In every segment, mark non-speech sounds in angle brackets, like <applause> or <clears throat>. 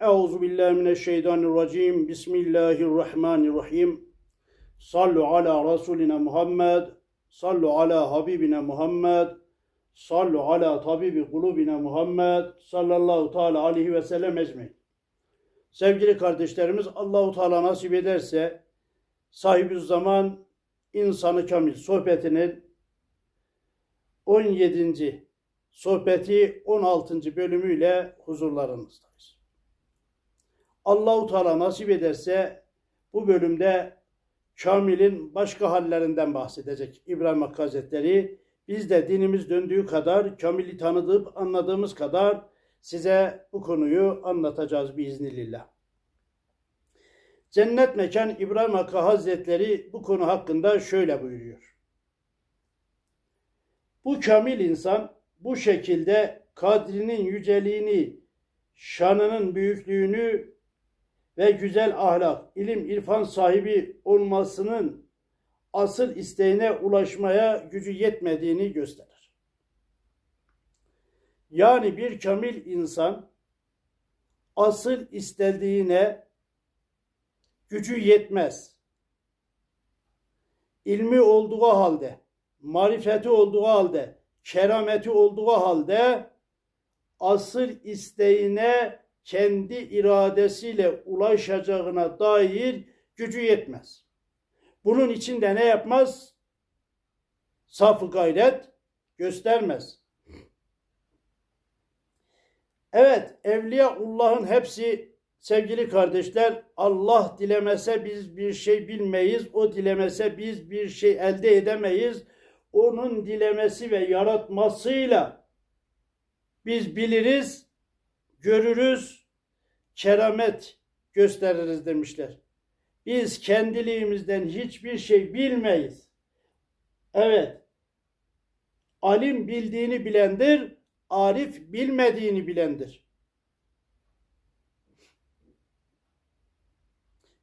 Euzu billahi mineşşeytanirracim. Bismillahirrahmanirrahim. Sallu ala Resulina Muhammed. Sallu ala Habibina Muhammed. Sallu ala tabibi kulubina Muhammed. Sallallahu teala aleyhi ve sellem ecmaîn. Sevgili kardeşlerimiz Allahu Teala nasip ederse sahibi zaman insanı kamil sohbetinin 17. sohbeti 16. bölümüyle huzurlarınızdayız. Allahu Teala nasip ederse bu bölümde Kamil'in başka hallerinden bahsedecek İbrahim Hakkı Hazretleri. Biz de dinimiz döndüğü kadar, Kamil'i tanıdıp anladığımız kadar size bu konuyu anlatacağız biiznillah. Cennet Mekan İbrahim Hakkı Hazretleri bu konu hakkında şöyle buyuruyor. Bu kamil insan bu şekilde kadrinin yüceliğini, şanının büyüklüğünü ve güzel ahlak, ilim, irfan sahibi olmasının asıl isteğine ulaşmaya gücü yetmediğini gösterir. Yani bir kamil insan asıl istediğine gücü yetmez. İlmi olduğu halde, marifeti olduğu halde, kerameti olduğu halde asıl isteğine kendi iradesiyle ulaşacağına dair gücü yetmez. Bunun için de ne yapmaz? Safı gayret göstermez. Evet, Evliyaullah'ın hepsi sevgili kardeşler Allah dilemese biz bir şey bilmeyiz. O dilemese biz bir şey elde edemeyiz. Onun dilemesi ve yaratmasıyla biz biliriz, görürüz, keramet gösteririz demişler. Biz kendiliğimizden hiçbir şey bilmeyiz. Evet. Alim bildiğini bilendir, arif bilmediğini bilendir.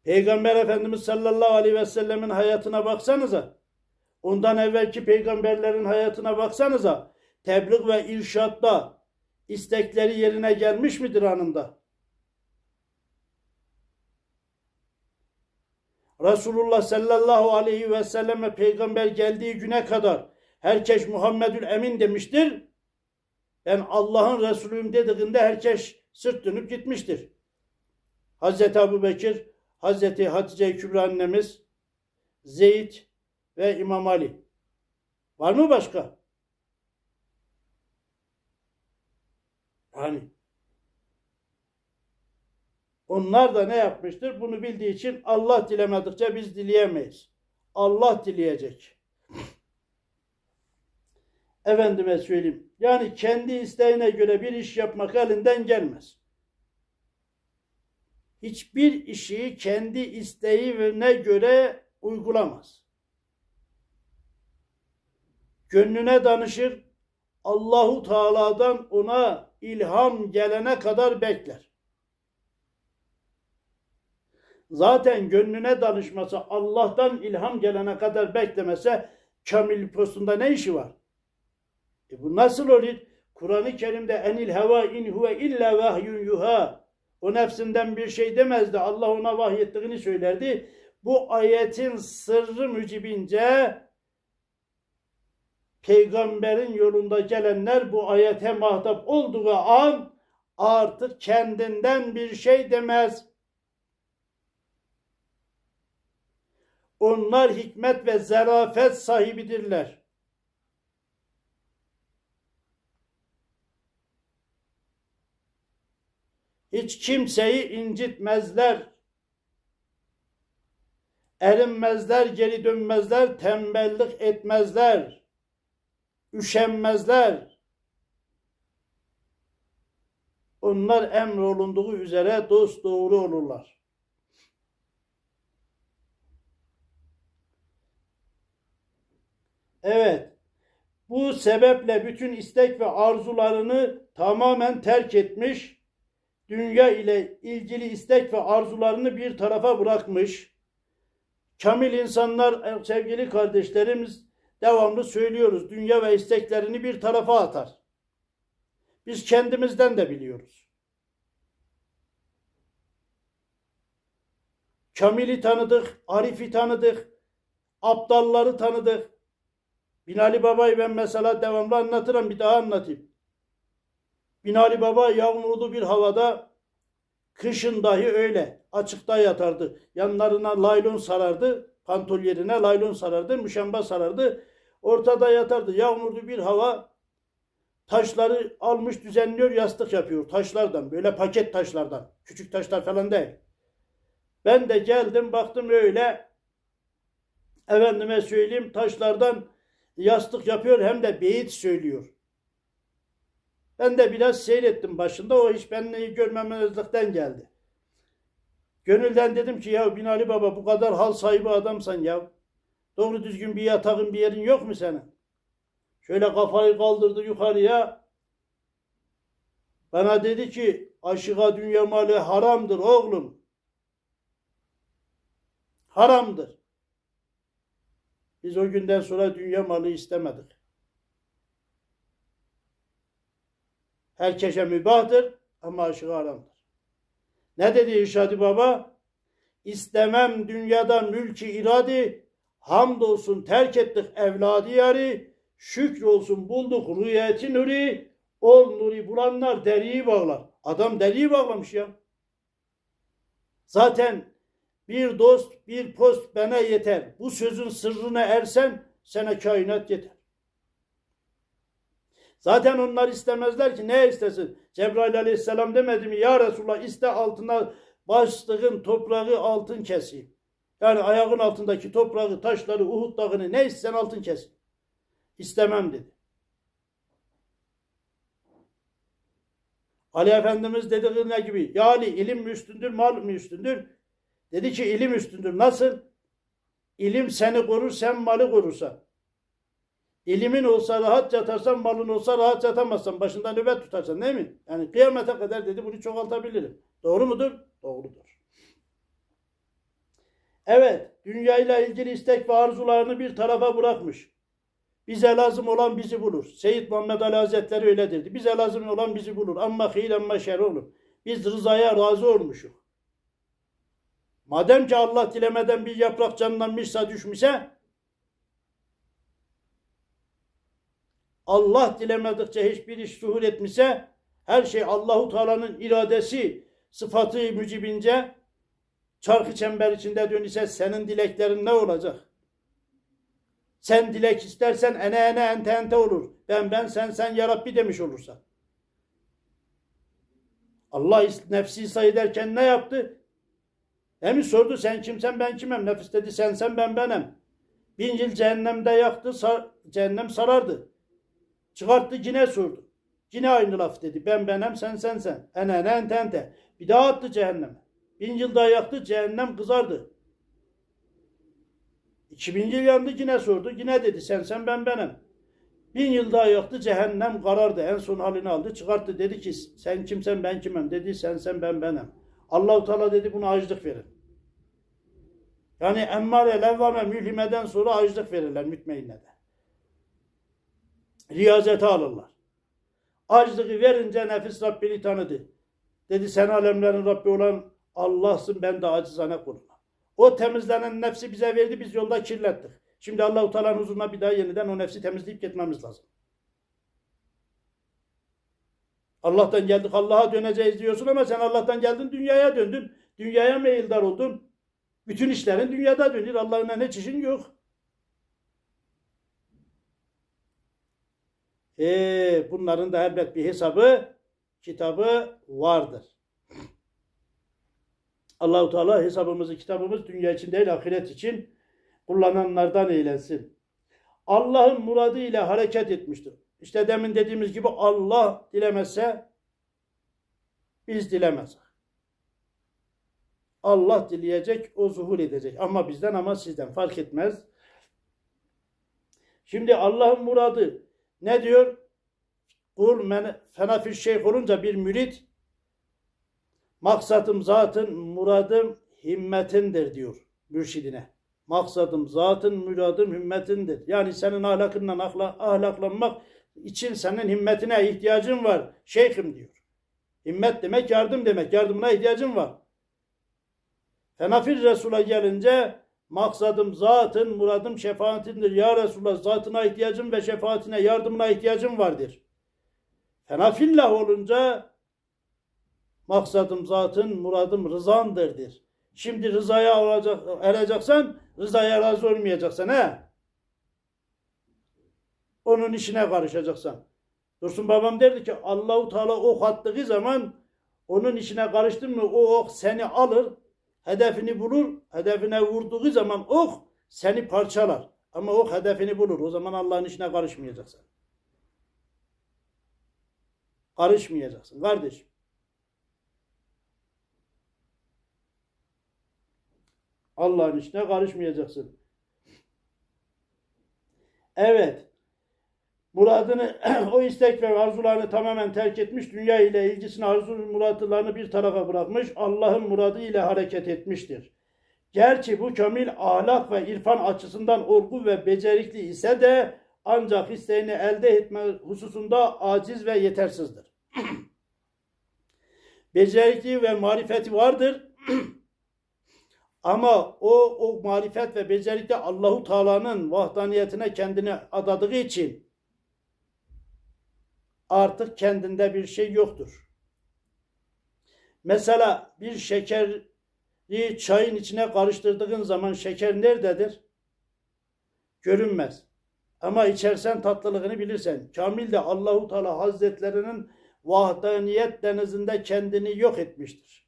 Peygamber Efendimiz sallallahu aleyhi ve sellemin hayatına baksanıza. Ondan evvelki peygamberlerin hayatına baksanıza. Tebliğ ve irşatta istekleri yerine gelmiş midir anında? Resulullah sallallahu aleyhi ve selleme peygamber geldiği güne kadar herkes Muhammedül Emin demiştir. Ben Allah'ın Resulüyüm dediğinde herkes sırt dönüp gitmiştir. Hazreti Ebu Bekir, Hazreti Hatice Kübra annemiz, Zeyd ve İmam Ali. Var mı başka? Hani onlar da ne yapmıştır? Bunu bildiği için Allah dilemedikçe biz dileyemeyiz. Allah dileyecek. <clears throat> Efendime söyleyeyim. Yani kendi isteğine göre bir iş yapmak elinden gelmez. Hiçbir işi kendi isteğine göre uygulamaz. Gönlüne danışır. Allahu Teala'dan ona ilham gelene kadar bekler. Zaten gönlüne danışması Allah'tan ilham gelene kadar beklemese kamil postunda ne işi var? E bu nasıl olur? Kur'an-ı Kerim'de enil heva in huve illa vahyun yuha. O nefsinden bir şey demezdi. Allah ona vahyettiğini söylerdi. Bu ayetin sırrı mücibince peygamberin yolunda gelenler bu ayete mahtap olduğu an artık kendinden bir şey demez. Onlar hikmet ve zarafet sahibidirler. Hiç kimseyi incitmezler. Erinmezler, geri dönmezler, tembellik etmezler. Üşenmezler. Onlar emrolunduğu üzere dost doğru olurlar. Evet. Bu sebeple bütün istek ve arzularını tamamen terk etmiş, dünya ile ilgili istek ve arzularını bir tarafa bırakmış. Kamil insanlar, sevgili kardeşlerimiz devamlı söylüyoruz. Dünya ve isteklerini bir tarafa atar. Biz kendimizden de biliyoruz. Kamil'i tanıdık, Arif'i tanıdık, aptalları tanıdık. Binali Baba'yı ben mesela devamlı anlatırım, bir daha anlatayım. Binali Baba yağmurlu bir havada kışın dahi öyle açıkta yatardı. Yanlarına laylon sarardı, pantol yerine laylon sarardı, müşamba sarardı. Ortada yatardı. Yağmurlu bir hava taşları almış düzenliyor, yastık yapıyor taşlardan, böyle paket taşlardan. Küçük taşlar falan değil. Ben de geldim baktım öyle efendime söyleyeyim taşlardan yastık yapıyor hem de beyit söylüyor. Ben de biraz seyrettim başında o iş benimle görmemezlikten geldi. Gönülden dedim ki ya Binali Baba bu kadar hal sahibi adamsan ya. Doğru düzgün bir yatağın bir yerin yok mu senin? Şöyle kafayı kaldırdı yukarıya. Bana dedi ki aşığa dünya malı haramdır oğlum. Haramdır. Biz o günden sonra dünya malı istemedik. Herkese mübahtır ama aşığı haramdır. Ne dedi İrşadi Baba? İstemem dünyadan mülki iradi, hamdolsun terk ettik evladı yari, şükür olsun bulduk rüyeti nuri, ol nuri bulanlar deriyi bağlar. Adam deriyi bağlamış ya. Zaten bir dost, bir post bana yeter. Bu sözün sırrına ersen sana kainat yeter. Zaten onlar istemezler ki ne istesin? Cebrail aleyhisselam demedi mi? Ya Resulallah iste altına bastığın toprağı altın keseyim. Yani ayağın altındaki toprağı, taşları, Uhud dağını ne istersen altın keseyim. İstemem dedi. Ali Efendimiz dediği ne gibi? Ya Ali ilim mi üstündür, mal mı üstündür? Dedi ki ilim üstündür. Nasıl? İlim seni korur, sen malı korursan. İlimin olsa rahat yatarsan, malın olsa rahat yatamazsan, başında nöbet tutarsan değil mi? Yani kıyamete kadar dedi bunu çoğaltabilirim. Doğru mudur? Doğrudur. Evet, dünyayla ilgili istek ve arzularını bir tarafa bırakmış. Bize lazım olan bizi bulur. Seyyid Muhammed Ali Hazretleri öyle dedi. Bize lazım olan bizi bulur. Amma hil amma şer olur. Biz rızaya razı olmuşuz. Madem ki Allah dilemeden bir yaprak canlanmışsa düşmüşse Allah dilemedikçe hiçbir iş zuhur etmişse her şey Allahu Teala'nın iradesi sıfatı mücibince çarkı çember içinde dönüşse senin dileklerin ne olacak? Sen dilek istersen ene ene ente ente olur. Ben ben sen sen ya Rabbi demiş olursa. Allah nefsi sayıderken ne yaptı? Hem sordu sen kimsen ben kimem? Nefis dedi sen sen ben benim. Bin yıl cehennemde yaktı sar, cehennem sarardı. Çıkarttı yine sordu. Yine aynı laf dedi. Ben benim sen sen sen. Ene ene ente. Bir daha attı cehenneme. Bin yıl daha yaktı cehennem kızardı. 2000 yıl yandı yine sordu. Yine dedi sen sen ben benim. Bin yıl daha yaktı cehennem karardı. En son halini aldı çıkarttı. Dedi ki sen kimsen ben kimim. Dedi sen sen ben benim. Allahu Teala dedi buna açlık verin. Yani emmare, levvame, mülhimeden sonra açlık verirler mütmeinle de. Riyazete alırlar. Açlığı verince nefis Rabbini tanıdı. Dedi sen alemlerin Rabbi olan Allah'sın ben de acizane kulum. O temizlenen nefsi bize verdi biz yolda kirlettik. Şimdi Allahu Teala'nın huzuruna bir daha yeniden o nefsi temizleyip gitmemiz lazım. Allah'tan geldik Allah'a döneceğiz diyorsun ama sen Allah'tan geldin dünyaya döndün. Dünyaya meyildar oldun. Bütün işlerin dünyada dönüyor. Allah'ın ne çişin yok. E, bunların da elbet bir hesabı, kitabı vardır. Allahu Teala hesabımızı, kitabımız dünya için değil ahiret için kullananlardan eylesin. Allah'ın muradı ile hareket etmiştir. İşte demin dediğimiz gibi Allah dilemezse biz dilemez. Allah dileyecek, o zuhur edecek. Ama bizden ama sizden fark etmez. Şimdi Allah'ın muradı ne diyor? Kul fenafil şeyh olunca bir mürit maksatım zatın, muradım himmetindir diyor mürşidine. Maksadım zatın, muradım himmetindir. Yani senin ahlakından ahla, ahlaklanmak için senin himmetine ihtiyacın var. Şeyhim diyor. Himmet demek yardım demek. Yardımına ihtiyacın var. Fenafir Resul'a gelince maksadım zatın, muradım şefaatindir. Ya Resulallah zatına ihtiyacım ve şefaatine, yardımına ihtiyacım vardır. Fenafillah olunca maksadım zatın, muradım rızandırdır. Şimdi rızaya alacak, ereceksen rızaya razı olmayacaksan he. Onun işine karışacaksan. Dursun babam derdi ki Allahu Teala ok attığı zaman onun işine karıştın mı o ok seni alır, hedefini bulur. Hedefine vurduğu zaman ok seni parçalar. Ama ok hedefini bulur. O zaman Allah'ın işine karışmayacaksın. Karışmayacaksın kardeşim. Allah'ın işine karışmayacaksın. Evet. Muradını, <clears throat> o istek ve arzularını tamamen terk etmiş, dünya ile ilgisini, arzu muratlarını bir tarafa bırakmış, Allah'ın muradı ile hareket etmiştir. Gerçi bu kamil ahlak ve irfan açısından olgu ve becerikli ise de ancak isteğini elde etme hususunda aciz ve yetersizdir. <clears throat> Becerikli ve marifeti vardır. <clears throat> Ama o o marifet ve becerikte Allahu Teala'nın vahdaniyetine kendini adadığı için artık kendinde bir şey yoktur. Mesela bir şekeri çayın içine karıştırdığın zaman şeker nerededir? Görünmez. Ama içersen tatlılığını bilirsen. Kamil de Allahu Teala Hazretlerinin vahdaniyet denizinde kendini yok etmiştir.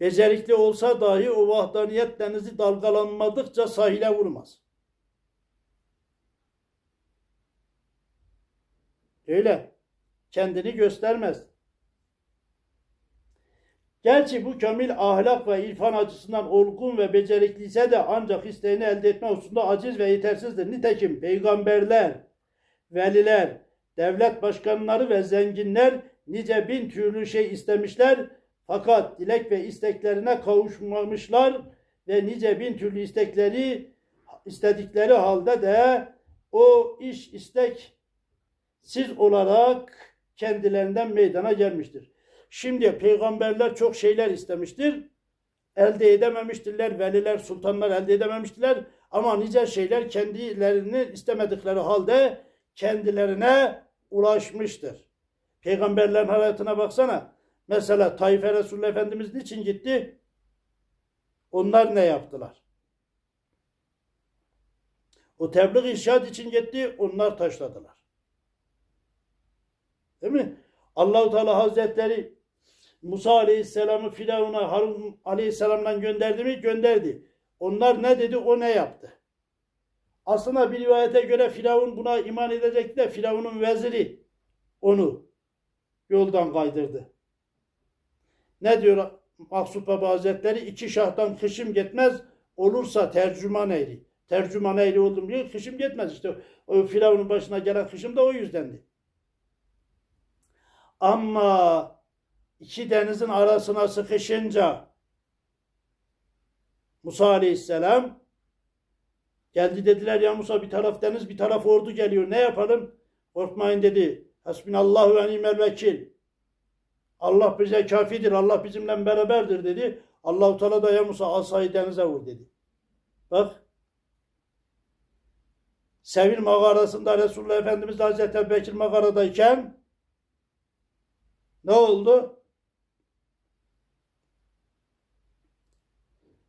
Becerikli olsa dahi o vahdaniyet denizi dalgalanmadıkça sahile vurmaz. Öyle. Kendini göstermez. Gerçi bu kamil ahlak ve irfan açısından olgun ve becerikliyse de ancak isteğini elde etme hususunda aciz ve yetersizdir. Nitekim peygamberler, veliler, devlet başkanları ve zenginler nice bin türlü şey istemişler fakat dilek ve isteklerine kavuşmamışlar ve nice bin türlü istekleri istedikleri halde de o iş istek siz olarak kendilerinden meydana gelmiştir. Şimdi peygamberler çok şeyler istemiştir. Elde edememiştirler. Veliler, sultanlar elde edememiştirler. Ama nice şeyler kendilerini istemedikleri halde kendilerine ulaşmıştır. Peygamberlerin hayatına baksana. Mesela Tayfe Resulullah Efendimiz niçin gitti? Onlar ne yaptılar? O tebliğ irşad için gitti, onlar taşladılar. Değil mi? Allahu Teala Hazretleri Musa Aleyhisselam'ı Firavun'a Harun Aleyhisselam'dan gönderdi mi? Gönderdi. Onlar ne dedi? O ne yaptı? Aslında bir rivayete göre Firavun buna iman edecekti de Firavun'un veziri onu yoldan kaydırdı. Ne diyor Maksut Baba Hazretleri? İki şahtan kışım gitmez olursa tercüman ehli. Tercüman ehli oldum diyor. Kışım gitmez işte. O Firavun'un başına gelen kışım da o yüzdendi. Ama iki denizin arasına sıkışınca Musa Aleyhisselam geldi dediler ya Musa bir taraf deniz bir taraf ordu geliyor ne yapalım? Korkmayın dedi. Hasbinallahu ve nimel vekil. Allah bize kafidir. Allah bizimle beraberdir dedi. Allahu Teala da ya Musa asayı denize vur dedi. Bak. Sevil mağarasında Resulullah Efendimiz Hazreti Bekir mağaradayken ne oldu?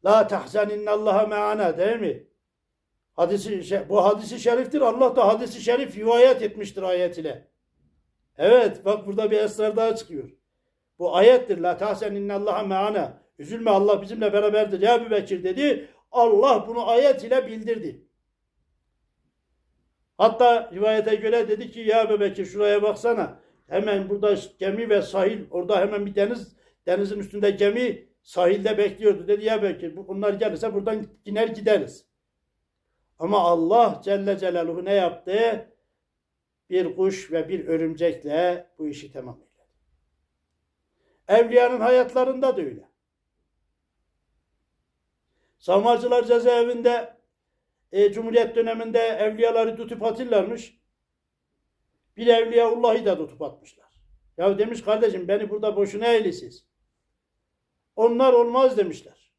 La tahzen innallaha me'ana değil mi? Hadisi, bu hadisi şeriftir. Allah da hadisi şerif rivayet etmiştir ayet ile. Evet bak burada bir esrar daha çıkıyor. Bu ayettir. La tahsen innallaha me'ana. Üzülme Allah bizimle beraberdir. Ya Ebu Bekir dedi. Allah bunu ayet ile bildirdi. Hatta rivayete göre dedi ki ya Ebu Bekir şuraya baksana. Hemen burada gemi ve sahil orada hemen bir deniz denizin üstünde gemi sahilde bekliyordu. Dedi ya Bekir bunlar gelirse buradan iner gideriz. Ama Allah Celle Celaluhu ne yaptı? Bir kuş ve bir örümcekle bu işi tamam eyledi. Evliyanın hayatlarında da öyle. Savcılar cezaevinde e, Cumhuriyet döneminde evliyaları tutup atırlarmış. Bir evliyaullahı da tutup atmışlar. Ya demiş kardeşim beni burada boşuna eylisiz. Onlar olmaz demişler.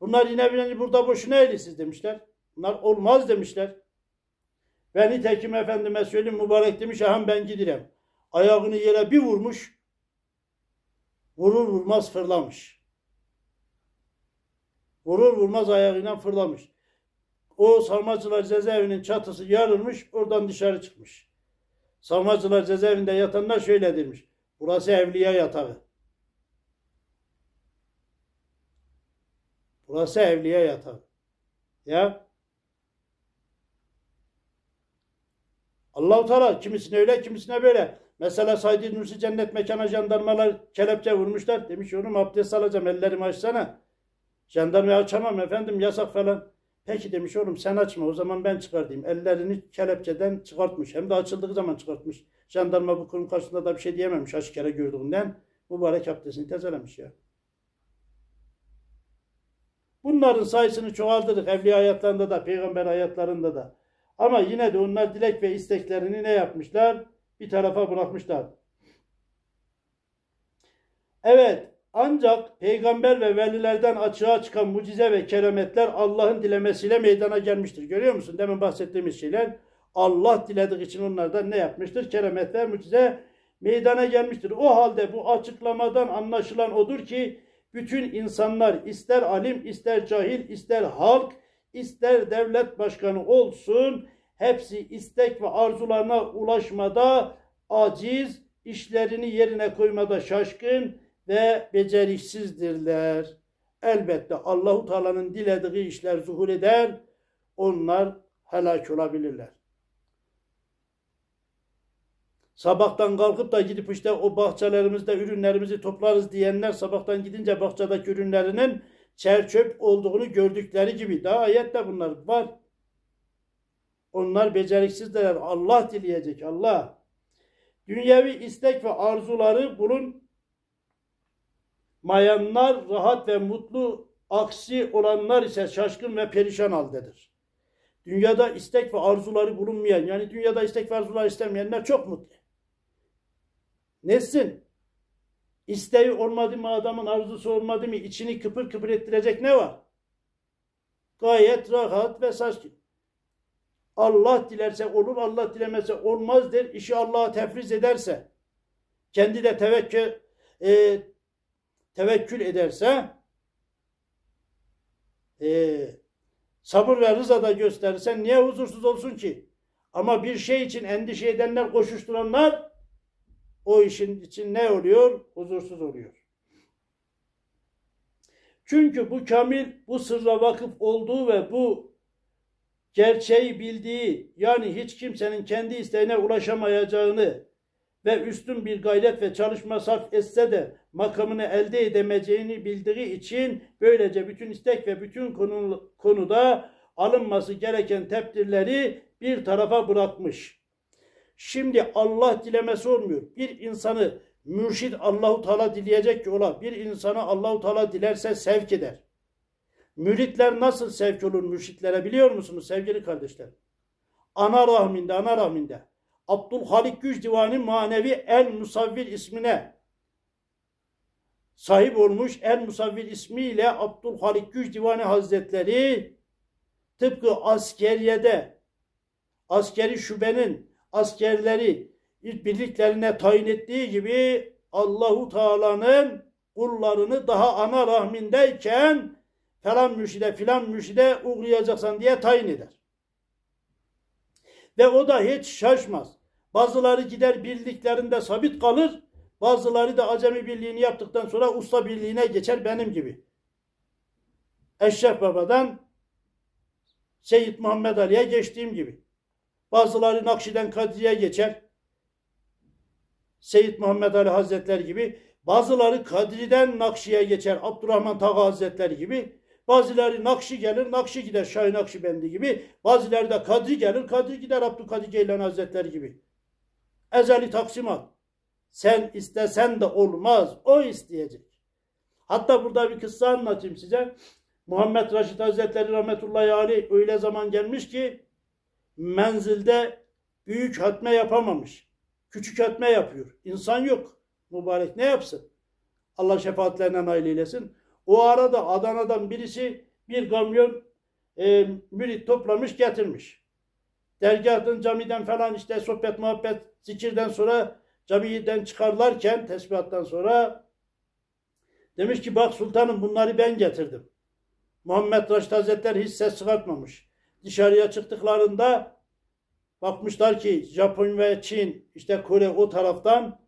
Bunlar yine beni burada boşuna eğlisiz demişler. Bunlar olmaz demişler. Ve nitekim efendime söyleyeyim mübarek demiş hem ben gidirem. Ayağını yere bir vurmuş. Vurur vurmaz fırlamış. Vurur vurmaz ayağıyla fırlamış. O Sarmacılar cezaevinin çatısı yarılmış, oradan dışarı çıkmış. Sarmacılar cezaevinde yatanlar şöyle demiş. Burası evliya yatağı. Burası evliya yatağı. Ya Allahu Teala kimisine öyle kimisine böyle. Mesela Said Nursi cennet mekana jandarmalar kelepçe vurmuşlar. Demiş oğlum abdest alacağım ellerimi açsana. Jandarmayı açamam efendim yasak falan. Peki demiş oğlum sen açma o zaman ben çıkartayım. Ellerini kelepçeden çıkartmış. Hem de açıldığı zaman çıkartmış. Jandarma bu kurum karşısında da bir şey diyememiş aşikare gördüğünden. Mübarek abdestini tezelemiş ya. Bunların sayısını çoğaltırdık evliya hayatlarında da, peygamber hayatlarında da. Ama yine de onlar dilek ve isteklerini ne yapmışlar? Bir tarafa bırakmışlar. Evet, ancak peygamber ve velilerden açığa çıkan mucize ve kerametler Allah'ın dilemesiyle meydana gelmiştir. Görüyor musun? Demin bahsettiğimiz şeyler Allah dilediği için onlardan ne yapmıştır? Keramet ve mucize meydana gelmiştir. O halde bu açıklamadan anlaşılan odur ki bütün insanlar ister alim, ister cahil, ister halk, ister devlet başkanı olsun hepsi istek ve arzularına ulaşmada aciz, işlerini yerine koymada şaşkın ve beceriksizdirler. Elbette Allahu Teala'nın dilediği işler zuhur eder. Onlar helak olabilirler. Sabahtan kalkıp da gidip işte o bahçelerimizde ürünlerimizi toplarız diyenler sabahtan gidince bahçedeki ürünlerinin çerçöp olduğunu gördükleri gibi daha ayette bunlar var. Onlar beceriksizler. Allah dileyecek. Allah. Dünyevi istek ve arzuları bulun mayanlar rahat ve mutlu aksi olanlar ise şaşkın ve perişan haldedir. Dünyada istek ve arzuları bulunmayan yani dünyada istek ve arzular istemeyenler çok mutlu. Nesin? İsteği olmadı mı adamın arzusu olmadı mı içini kıpır kıpır ettirecek ne var? Gayet rahat ve sakin. Allah dilerse olur, Allah dilemezse olmaz der. İşi Allah'a tefriz ederse, kendi de tevekkül, e, tevekkül ederse, e, sabır ve rıza da gösterirse niye huzursuz olsun ki? Ama bir şey için endişe edenler, koşuşturanlar o işin için ne oluyor? Huzursuz oluyor. Çünkü bu kamil bu sırra vakıf olduğu ve bu gerçeği bildiği yani hiç kimsenin kendi isteğine ulaşamayacağını ve üstün bir gayret ve çalışma sarf etse de makamını elde edemeyeceğini bildiği için böylece bütün istek ve bütün konu, konuda alınması gereken tepdirleri bir tarafa bırakmış. Şimdi Allah dilemesi olmuyor. Bir insanı mürşid Allahu Teala dileyecek ki ola. Bir insanı Allahu Teala dilerse sevk eder. Müritler nasıl sevk olur mürşitlere biliyor musunuz sevgili kardeşler? Ana rahminde, ana rahminde. Abdülhalik Güç Divani Manevi El Musavvir ismine sahip olmuş El Musavvir ismiyle Abdülhalik Güç Divani Hazretleri tıpkı askeriyede askeri şubenin askerleri birliklerine tayin ettiği gibi Allahu Teala'nın kullarını daha ana rahmindeyken falan mürşide filan mürşide uğrayacaksan diye tayin eder. Ve o da hiç şaşmaz. Bazıları gider birliklerinde sabit kalır. Bazıları da acemi birliğini yaptıktan sonra usta birliğine geçer benim gibi. Eşref Baba'dan Seyyid Muhammed Ali'ye geçtiğim gibi. Bazıları Nakşi'den Kadri'ye geçer. Seyyid Muhammed Ali Hazretleri gibi. Bazıları Kadri'den Nakşi'ye geçer. Abdurrahman Taga Hazretleri gibi. Bazıları Nakşi gelir, Nakşi gider Şahin Nakşibendi gibi. Bazıları da Kadri gelir, Kadri gider Abdülkadir Geylan Hazretleri gibi. Ezeli taksimat. Sen istesen de olmaz, o isteyecek. Hatta burada bir kıssa anlatayım size. Muhammed Raşid Hazretleri rahmetullahi aleyh öyle zaman gelmiş ki menzilde büyük hatme yapamamış. Küçük hatme yapıyor. İnsan yok. Mübarek ne yapsın? Allah şefaatlerine nail eylesin. O arada Adana'dan birisi bir kamyon e, mürit toplamış getirmiş. Dergahtan, camiden falan işte sohbet, muhabbet, zikirden sonra camiden çıkarlarken tesbihattan sonra demiş ki bak sultanım bunları ben getirdim. Muhammed Raşid Hazretleri hiç ses çıkartmamış. Dışarıya çıktıklarında bakmışlar ki Japon ve Çin işte Kore o taraftan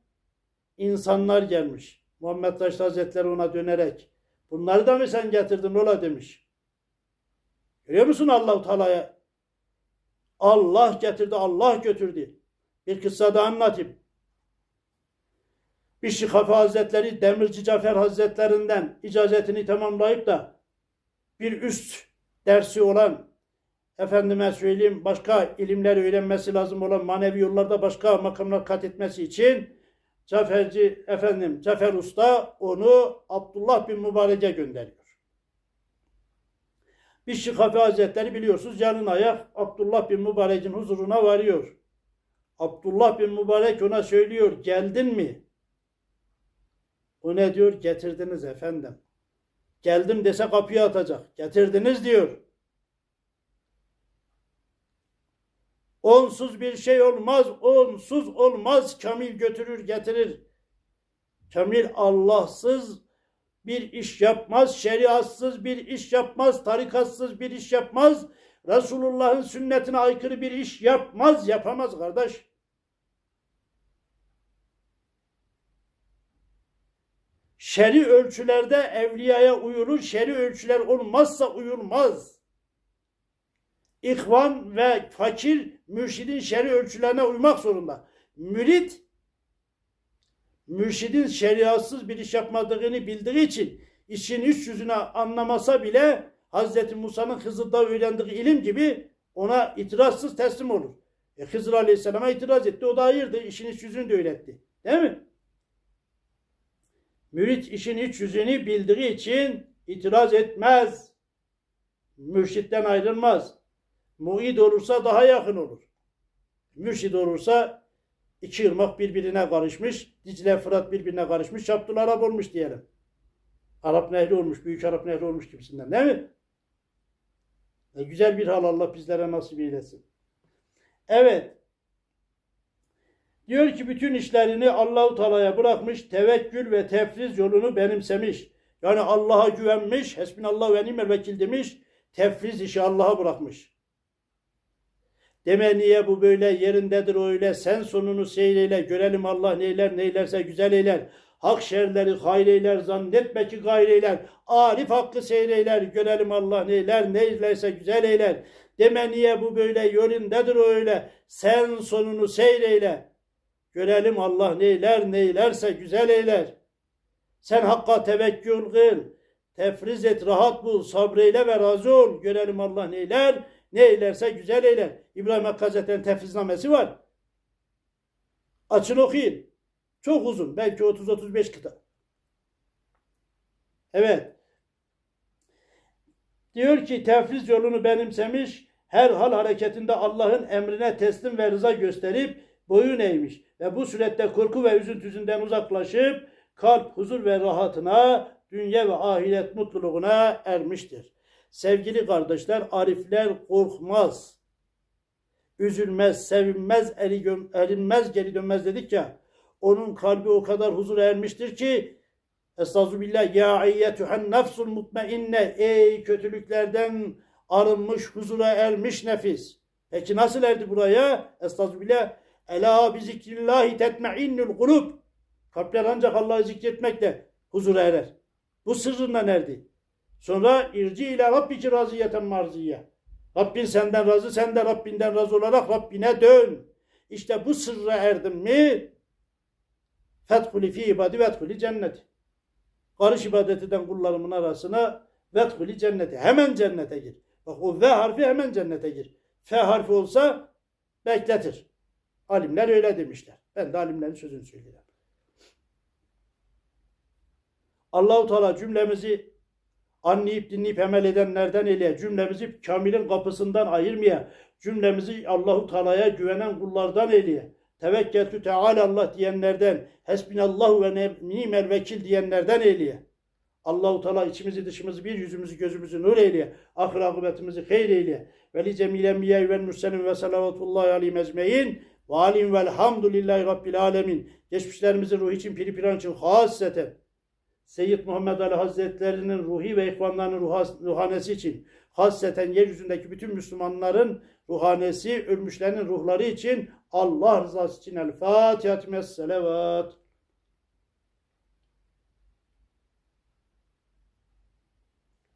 insanlar gelmiş. Muhammed Raşid Hazretleri ona dönerek bunları da mı sen getirdin ola demiş. Görüyor musun Allahu Teala'ya? Allah getirdi, Allah götürdü. Bir kıssa da anlatayım. Bişri Kafe Hazretleri Demirci Cafer Hazretlerinden icazetini tamamlayıp da bir üst dersi olan efendime söyleyeyim başka ilimler öğrenmesi lazım olan manevi yollarda başka makamlar kat etmesi için Caferci efendim Cafer Usta onu Abdullah bin Mübarek'e gönderiyor. Bişri Kafe Hazretleri biliyorsunuz yarın ayak Abdullah bin Mübarek'in huzuruna varıyor. Abdullah bin Mübarek ona söylüyor geldin mi? O ne diyor? Getirdiniz efendim. Geldim dese kapıya atacak. Getirdiniz diyor. Onsuz bir şey olmaz. Onsuz olmaz. Kamil götürür getirir. Kamil Allahsız bir iş yapmaz. Şeriatsız bir iş yapmaz. Tarikatsız bir iş yapmaz. Resulullah'ın sünnetine aykırı bir iş yapmaz. Yapamaz kardeş. Şer'i ölçülerde evliyaya uyulur. Şer'i ölçüler olmazsa uyulmaz. İhvan ve fakir mürşidin şer'i ölçülerine uymak zorunda. Mürit mürşidin şeriatsız bir iş yapmadığını bildiği için işin iç yüzüne anlamasa bile Hz. Musa'nın Hızır'da öğrendiği ilim gibi ona itirazsız teslim olur. E Hızır Aleyhisselam'a itiraz etti. O da hayırdır. işin iç yüzünü de öğretti. Değil mi? Mürit işin iç yüzünü bildiği için itiraz etmez. Mürşitten ayrılmaz. Muid olursa daha yakın olur. Mürşid olursa iki ırmak birbirine karışmış. Dicle Fırat birbirine karışmış. Şaptül Arap olmuş diyelim. Arap Nehri olmuş. Büyük Arap Nehri olmuş gibisinden değil mi? E, güzel bir hal Allah bizlere nasip eylesin. Evet. Diyor ki bütün işlerini Allahu Teala'ya bırakmış, tevekkül ve tefriz yolunu benimsemiş. Yani Allah'a güvenmiş, Hasbinallah ve nimel vekil demiş, tefriz işi Allah'a bırakmış. Deme niye bu böyle yerindedir öyle, sen sonunu seyreyle, görelim Allah neyler neylerse güzel eyler. Hak şerleri hayreyler, zannetme ki gayreyler. Arif hakkı seyreyler, görelim Allah neyler neylerse güzel eyler. Deme niye bu böyle yerindedir öyle, sen sonunu seyreyle. Görelim Allah neyler neylerse güzel eyler. Sen hakka tevekkül kıl. Tefriz et, rahat bul, sabreyle ve razı ol. Görelim Allah neyler, neylerse güzel eyler. İbrahim Hakkı Hazretleri'nin tefriznamesi var. Açın okuyun. Çok uzun. Belki 30-35 kitap. Evet. Diyor ki tefriz yolunu benimsemiş, her hal hareketinde Allah'ın emrine teslim ve rıza gösterip boyun eğmiş ve bu surette korku ve üzüntüsünden uzaklaşıp kalp huzur ve rahatına, dünya ve ahiret mutluluğuna ermiştir. Sevgili kardeşler, arifler korkmaz, üzülmez, sevinmez, eri erinmez, geri dönmez dedik ya. Onun kalbi o kadar huzur ermiştir ki Estağfirullah ya eyyetühen nefsul mutmainne ey kötülüklerden arınmış huzura ermiş nefis. Peki nasıl erdi buraya? Estağfirullah Ela bi zikrillahi tetmainnul kulub. Kalpler ancak Allah'ı zikretmekle huzura erer. Bu sırrından erdi. Sonra irci ile rabbiki raziyeten marziye. Rabbin senden razı, sen de Rabbinden razı olarak Rabbine dön. İşte bu sırra erdin mi fethuli fi ibadi vethuli cenneti. Karış ibadet eden kullarımın arasına vethuli cenneti. Hemen cennete gir. Bak o V harfi hemen cennete gir. F harfi olsa bekletir. Alimler öyle demişler. Ben de alimlerin sözünü söylüyorum. Allahu Teala cümlemizi anlayıp dinleyip emel edenlerden eyle, cümlemizi kamilin kapısından ayırmaya, cümlemizi Allahu Teala'ya güvenen kullardan eyle. Tevekkeltü Teala Allah diyenlerden, Hasbinallahu ve nimel vekil diyenlerden eyle. Allahu Teala içimizi dışımızı bir yüzümüzü gözümüzü nur eyle. Ahir akıbetimizi hayır eyle. Ve li cemil enbiya ve mürselin ve salavatullahi aleyhim ecmein. Ve alim velhamdülillahi rabbil alemin. Geçmişlerimizin ruhu için, piri piran için hasreten. Seyyid Muhammed Ali Hazretlerinin ruhi ve ikvanlarının ruha- ruhanesi için hasreten yeryüzündeki bütün Müslümanların ruhanesi, ölmüşlerin ruhları için Allah rızası için El Fatiha Selavat.